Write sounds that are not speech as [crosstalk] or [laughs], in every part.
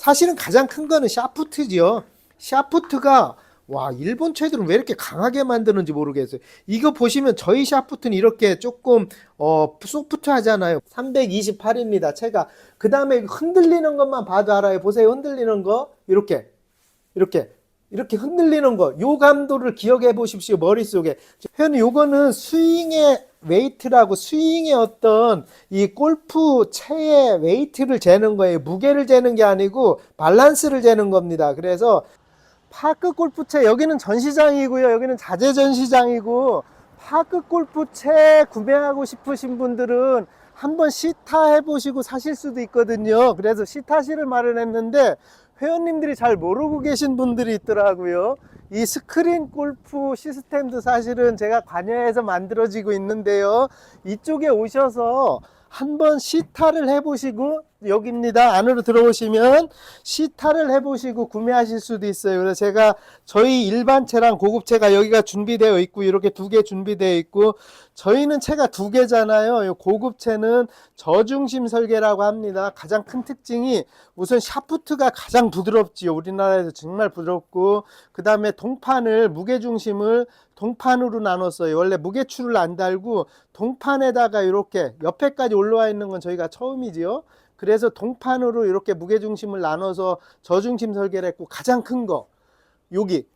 사실은 가장 큰 거는 샤프트지요. 샤프트가 와 일본 채들은 왜 이렇게 강하게 만드는지 모르겠어요. 이거 보시면 저희 샤프트는 이렇게 조금 어 소프트하잖아요. 328입니다. 채가 그 다음에 흔들리는 것만 봐도 알아요. 보세요 흔들리는 거 이렇게 이렇게 이렇게 흔들리는 거, 요 감도를 기억해 보십시오. 머릿속에. 회원님, 요거는 스윙의 웨이트라고 스윙의 어떤 이 골프 채의 웨이트를 재는 거예요. 무게를 재는 게 아니고 밸런스를 재는 겁니다. 그래서 파크 골프채 여기는 전시장이고요. 여기는 자재 전시장이고 파크 골프채 구매하고 싶으신 분들은 한번 시타 해 보시고 사실 수도 있거든요. 그래서 시타실을 마련했는데 회원님들이 잘 모르고 계신 분들이 있더라고요. 이 스크린 골프 시스템도 사실은 제가 관여해서 만들어지고 있는데요. 이쪽에 오셔서 한번 시타를 해보시고 여기입니다. 안으로 들어오시면 시타를 해보시고 구매하실 수도 있어요. 그래서 제가 저희 일반채랑 고급채가 여기가 준비되어 있고 이렇게 두 개 준비되어 있고 저희는 채가 두 개잖아요. 요 고급채는 저중심 설계라고 합니다. 가장 큰 특징이 우선 샤프트가 가장 부드럽지요. 우리나라에서 정말 부드럽고 그 다음에 동판을 무게 중심을 동판으로 나눴어요. 원래 무게추를 안 달고 동판에다가 이렇게 옆에까지 올라와 있는 건 저희가 처음이지요. 그래서 동판으로 이렇게 무게중심을 나눠서 저중심 설계를 했고 가장 큰 거 여기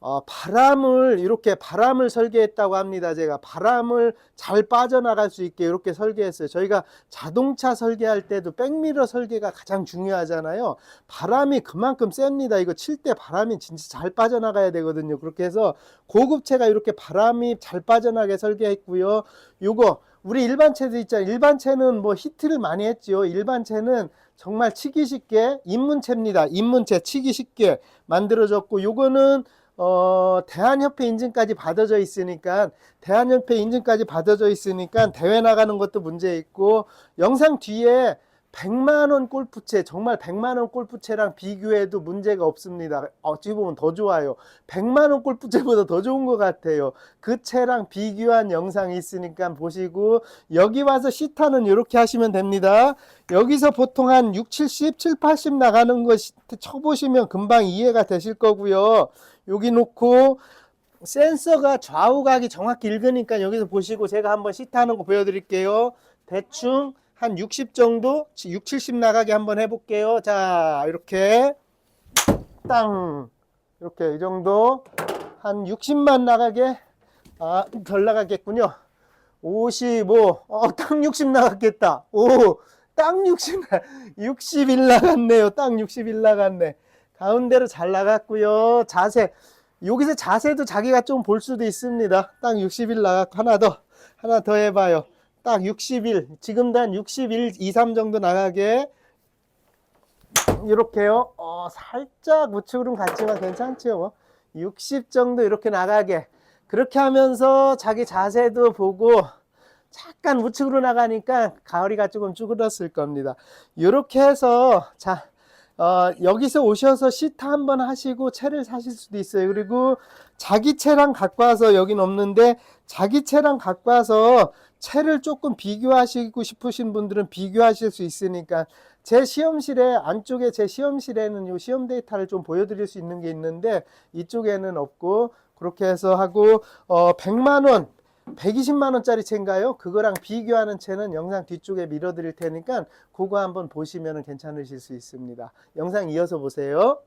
어, 바람을 이렇게 바람을 설계했다고 합니다. 제가 바람을 잘 빠져나갈 수 있게 이렇게 설계했어요. 저희가 자동차 설계할 때도 백미러 설계가 가장 중요하잖아요. 바람이 그만큼 셉니다. 이거 칠 때 바람이 진짜 잘 빠져나가야 되거든요. 그렇게 해서 고급체가 이렇게 바람이 잘 빠져나게 설계했고요. 요거 우리 일반 채도 있잖아요. 일반 채는 뭐 히트를 많이 했지요. 일반 채는 정말 치기 쉽게 입문채입니다. 입문채 치기 쉽게 만들어졌고 요거는 어, 대한협회 인증까지 받아져 있으니까, 대한협회 인증까지 받아져 있으니까, 대회 나가는 것도 문제 있고, 영상 뒤에 100만원 골프채, 정말 100만원 골프채랑 비교해도 문제가 없습니다. 어찌 보면 더 좋아요. 100만원 골프채보다 더 좋은 것 같아요. 그 채랑 비교한 영상이 있으니까 보시고, 여기 와서 시타는 이렇게 하시면 됩니다. 여기서 보통 한 6, 70, 7, 80 나가는 거 시- 쳐보시면 금방 이해가 되실 거고요. 여기 놓고 센서가 좌우각이 정확히 읽으니까 여기서 보시고 제가 한번 시타하는 거 보여드릴게요. 대충 한 60 정도, 6, 70 나가게 한번 해볼게요. 자, 이렇게 땅 이렇게 이 정도 한 60만 나가게 아, 덜 나가겠군요. 55, 어, 딱60 나갔겠다. 오, 딱 60, 61 나갔네요. 딱61 나갔네. 가운데로 잘 나갔고요. 자세, 여기서 자세도 자기가 좀 볼 수도 있습니다. 딱61 나갔고, 하나 더, 하나 더 해봐요. 딱 61, 지금도 한 61, 2, 3 정도 나가게. 이렇게요. 어, 살짝 우측으로는 갔지만 괜찮죠. 60 정도 이렇게 나가게. 그렇게 하면서 자기 자세도 보고 잠깐 우측으로 나가니까 가을이가 조금 쭈그렸을 겁니다. 이렇게 해서 자 어, 여기서 오셔서 시타 한번 하시고 채를 사실 수도 있어요. 그리고 자기 채랑 갖고 와서 여긴 없는데 자기 채랑 갖고 와서 채를 조금 비교하시고 싶으신 분들은 비교하실 수 있으니까 제 시험실에 안쪽에 제 시험실에는 요 시험 데이터를 좀 보여드릴 수 있는 게 있는데 이쪽에는 없고 그렇게 해서 하고 어 100만 원 120만 원짜리 채인가요? 그거랑 비교하는 채는 영상 뒤쪽에 밀어드릴 테니까 그거 한번 보시면 괜찮으실 수 있습니다. 영상 이어서 보세요.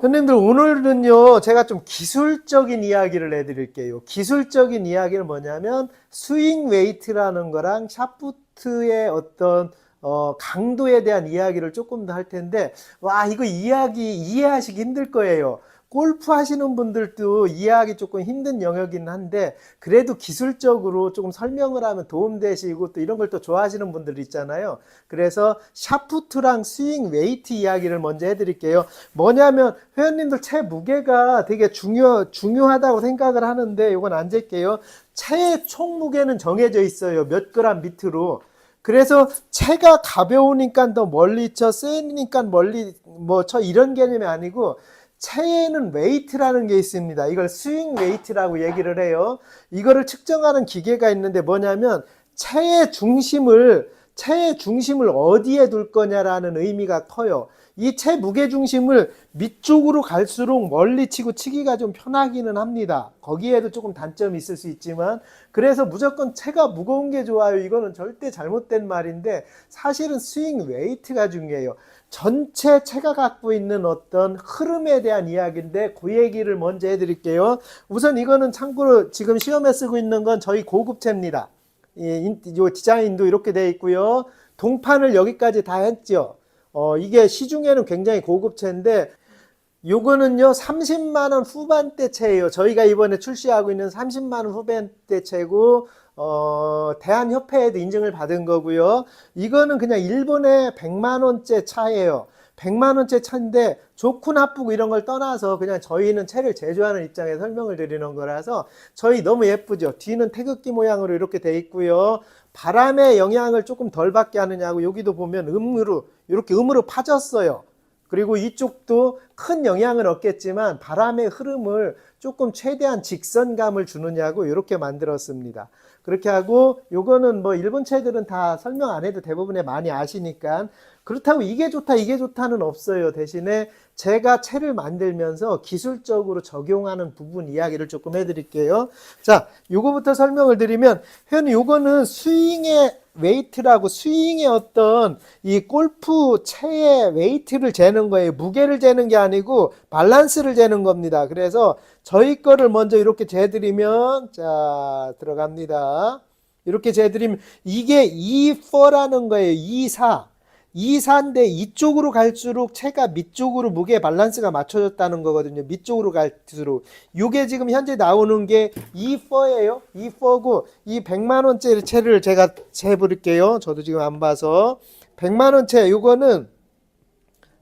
선생님들 오늘은요 제가 좀 기술적인 이야기를 해드릴게요. 기술적인 이야기는 뭐냐면 스윙 웨이트라는 거랑 샤프트의 어떤 어, 강도에 대한 이야기를 조금 더 할 텐데 와 이거 이야기 이해하시기 힘들 거예요. 골프 하시는 분들도 이해하기 조금 힘든 영역이긴 한데 그래도 기술적으로 조금 설명을 하면 도움되시고 또 이런 걸 또 좋아하시는 분들 있잖아요. 그래서 샤프트랑 스윙 웨이트 이야기를 먼저 해드릴게요. 뭐냐면 회원님들 채 무게가 되게 중요 중요하다고 생각을 하는데 이건 안 잴게요. 채의 총 무게는 정해져 있어요. 몇 그램 밑으로. 그래서 채가 가벼우니까 더 멀리 쳐, 세니까 멀리 뭐 쳐 이런 개념이 아니고 채에는 웨이트라는 게 있습니다. 이걸 스윙 웨이트라고 얘기를 해요. 이거를 측정하는 기계가 있는데 뭐냐면 채의 중심을 채의 중심을 어디에 둘 거냐라는 의미가 커요. 이 채 무게 중심을 밑쪽으로 갈수록 멀리 치고 치기가 좀 편하기는 합니다. 거기에도 조금 단점이 있을 수 있지만 그래서 무조건 채가 무거운 게 좋아요. 이거는 절대 잘못된 말인데 사실은 스윙 웨이트가 중요해요. 전체 채가 갖고 있는 어떤 흐름에 대한 이야기인데 그 얘기를 먼저 해드릴게요. 우선 이거는 참고로 지금 시험에 쓰고 있는 건 저희 고급 채입니다. 이, 인- 요 디자인도 이렇게 돼 있고요. 동판을 여기까지 다 했죠. 어, 이게 시중에는 굉장히 고급채인데 요거는요 30만 원 후반대 채예요. 저희가 이번에 출시하고 있는 30만 원 후반대 채고 어, 대한협회에도 인증을 받은 거고요. 이거는 그냥 일본의 100만 원째 차예요. 100만 원째 차인데 좋고 나쁘고 이런 걸 떠나서 그냥 저희는 채를 제조하는 입장에 설명을 드리는 거라서 저희 너무 예쁘죠. 뒤는 태극기 모양으로 이렇게 돼 있고요. 바람의 영향을 조금 덜 받게 하느냐고 여기도 보면 음으로 이렇게 음으로 파졌어요. 그리고 이쪽도 큰 영향을 얻겠지만 바람의 흐름을 조금 최대한 직선감을 주느냐고 이렇게 만들었습니다. 그렇게 하고 요거는 뭐 일본 채들은 다 설명 안 해도 대부분에 많이 아시니까 그렇다고 이게 좋다 이게 좋다는 없어요. 대신에 제가 채를 만들면서 기술적으로 적용하는 부분 이야기를 조금 해드릴게요. 자, 요거부터 설명을 드리면 회원님 요거는 스윙의 웨이트라고 스윙의 어떤 이 골프 채의 웨이트를 재는 거예요. 무게를 재는 게 아니고 밸런스를 재는 겁니다. 그래서 저희 거를 먼저 이렇게 재드리면 자 들어갑니다. 이렇게 재드리면 이게 2,4라는 거예요. 2,4. 2,4인데 이쪽으로 갈수록 채가 밑쪽으로 무게 밸런스가 맞춰졌다는 거거든요. 밑쪽으로 갈수록. 요게 지금 현재 나오는 게 2,4예요. 2,4고 이 100만 원짜리 채를 제가 재 볼게요. 저도 지금 안 봐서 100만 원채 요거는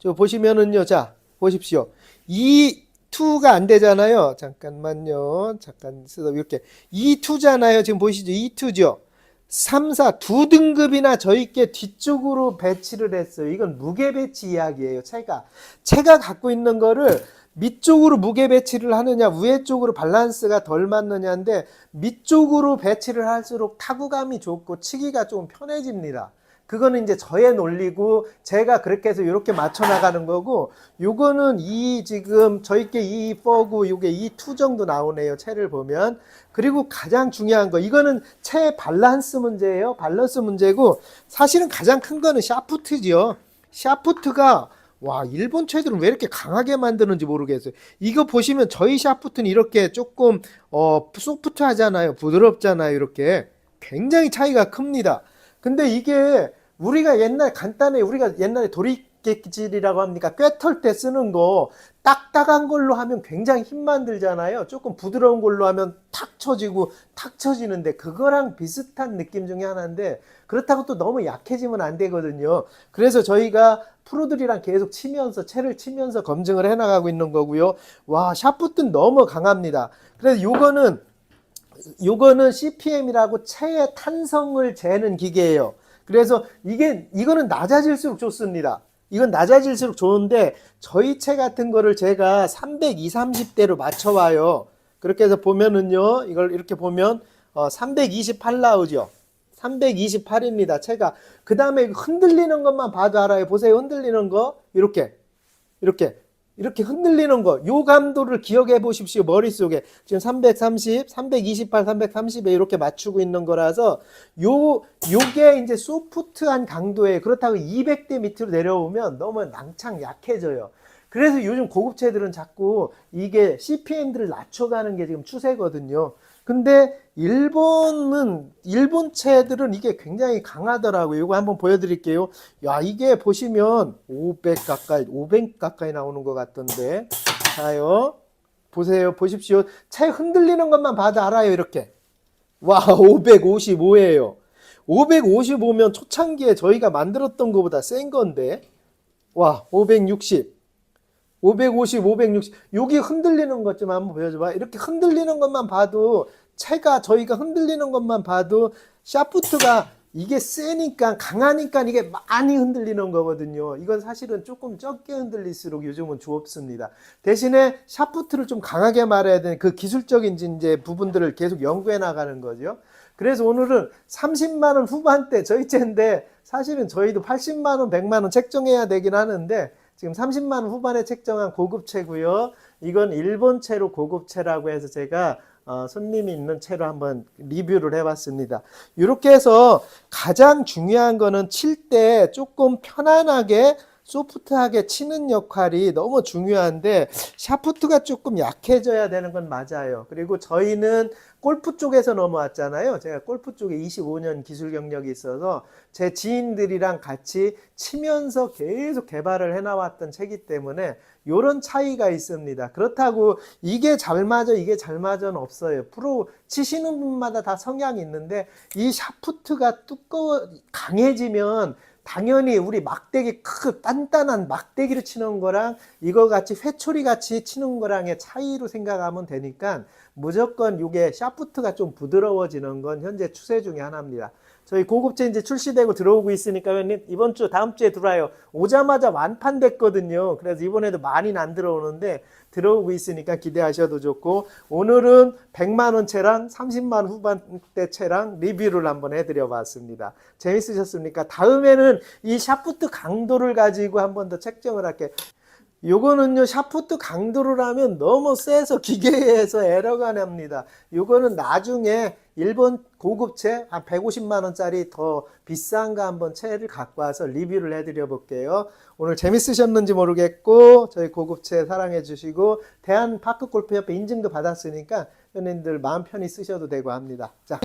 저 보시면은요. 자, 보십시오. 이 2가 안 되잖아요. 잠깐만요. 잠깐 쓰다 이렇게 2,2잖아요. 지금 보시죠. 2,2죠. 3, 4, 두 등급이나 저희께 뒤쪽으로 배치를 했어요. 이건 무게 배치 이야기예요. 채가. 채가 갖고 있는 거를 밑쪽으로 무게 배치를 하느냐, 위에 쪽으로 밸런스가 덜 맞느냐인데, 밑쪽으로 배치를 할수록 타구감이 좋고 치기가 조금 편해집니다. 그거는 이제 저의 논리고 제가 그렇게 해서 이렇게 맞춰 나가는 거고 요거는 이 지금 저희께 이 4고 요게 이 2 정도 나오네요. 채를 보면. 그리고 가장 중요한 거 이거는 채 밸런스 문제예요. 밸런스 문제고 사실은 가장 큰 거는 샤프트지요. 샤프트가 와 일본 채들은 왜 이렇게 강하게 만드는지 모르겠어요. 이거 보시면 저희 샤프트는 이렇게 조금 어 소프트하잖아요. 부드럽잖아요. 이렇게 굉장히 차이가 큽니다. 근데 이게 우리가 옛날 간단해 우리가 옛날에 도리깨질이라고 합니까? 꿰털 때 쓰는 거 딱딱한 걸로 하면 굉장히 힘만 들잖아요. 조금 부드러운 걸로 하면 탁 쳐지고 탁 쳐지는데 그거랑 비슷한 느낌 중에 하나인데 그렇다고 또 너무 약해지면 안 되거든요. 그래서 저희가 프로들이랑 계속 치면서 채를 치면서 검증을 해 나가고 있는 거고요. 와 샤프트는 너무 강합니다. 그래서 요거는 요거는 CPM이라고 체의 탄성을 재는 기계예요. 그래서 이게 이거는 낮아질수록 좋습니다. 이건 낮아질수록 좋은데 저희 체 같은 거를 제가 320, 30대로 맞춰 와요. 그렇게 해서 보면은요. 이걸 이렇게 보면 어, 328 나오죠. 328입니다. 체가 그 다음에 흔들리는 것만 봐도 알아요. 보세요. 흔들리는 거 이렇게 이렇게 이렇게 흔들리는 거, 요 감도를 기억해 보십시오. 머릿속에. 지금 330, 328, 330에 이렇게 맞추고 있는 거라서 요, 요게 이제 소프트한 강도에 그렇다고 200대 밑으로 내려오면 너무 낭창 약해져요. 그래서 요즘 고급차들은 자꾸 이게 CPM들을 낮춰가는 게 지금 추세거든요. 근데 일본은 일본 채들은 이게 굉장히 강하더라고요. 이거 한번 보여드릴게요. 야 이게 보시면 500 가까이 500 가까이 나오는 것 같던데. 자요 보세요 보십시오. 채 흔들리는 것만 봐도 알아요 이렇게. 와 555예요. 555면 초창기에 저희가 만들었던 것보다 센 건데. 와 560. 550, 560. 여기 흔들리는 것 좀 한번 보여줘봐. 이렇게 흔들리는 것만 봐도 채가 저희가 흔들리는 것만 봐도 샤프트가 이게 세니까 강하니까 이게 많이 흔들리는 거거든요. 이건 사실은 조금 적게 흔들릴수록 요즘은 좋습니다. 대신에 샤프트를 좀 강하게 말해야 되는 그 기술적인 이제 부분들을 계속 연구해 나가는 거죠. 그래서 오늘은 30만 원 후반대 저희 [laughs] 채인데 사실은 저희도 80만 원, 100만 원 책정해야 되긴 하는데 지금 30만 원 후반에 책정한 고급체고요. 이건 일본체로 고급체라고 해서 제가 어, 손님이 있는 채로 한번 리뷰를 해봤습니다. 이렇게 해서 가장 중요한 거는 칠 때 조금 편안하게 소프트하게 치는 역할이 너무 중요한데 샤프트가 조금 약해져야 되는 건 맞아요. 그리고 저희는 골프 쪽에서 넘어왔잖아요. 제가 골프 쪽에 25년 기술 경력이 있어서 제 지인들이랑 같이 치면서 계속 개발을 해나왔던 채기 때문에 이런 차이가 있습니다. 그렇다고 이게 잘 맞아, 이게 잘 맞아는 없어요. 프로 치시는 분마다 다 성향이 있는데 이 샤프트가 두꺼워 강해지면 당연히 우리 막대기 크 단단한 막대기로 치는 거랑 이거 같이 회초리 같이 치는 거랑의 차이로 생각하면 되니까 무조건 이게 샤프트가 좀 부드러워지는 건 현재 추세 중에 하나입니다. 저희 고급체 이제 출시되고 들어오고 있으니까 회원님 이번 주 다음 주에 들어와요. 오자마자 완판됐거든요. 그래서 이번에도 많이는 안 들어오는데 들어오고 있으니까 기대하셔도 좋고 오늘은 100만 원 채랑 30만 후반대 채랑 리뷰를 한번 해드려 봤습니다. 재밌으셨습니까? 다음에는 이 샤프트 강도를 가지고 한번 더 책정을 할게요. 요거는요 샤프트 강도를 하면 너무 세서 기계에서 에러가 납니다. 요거는 나중에 일본 고급체 한 150만 원짜리 더 비싼 거 한번 채를 갖고 와서 리뷰를 해드려 볼게요. 오늘 재밌으셨는지 모르겠고 저희 고급체 사랑해 주시고 대한 파크 골프협회 인증도 받았으니까 연예인들 마음 편히 쓰셔도 되고 합니다. 자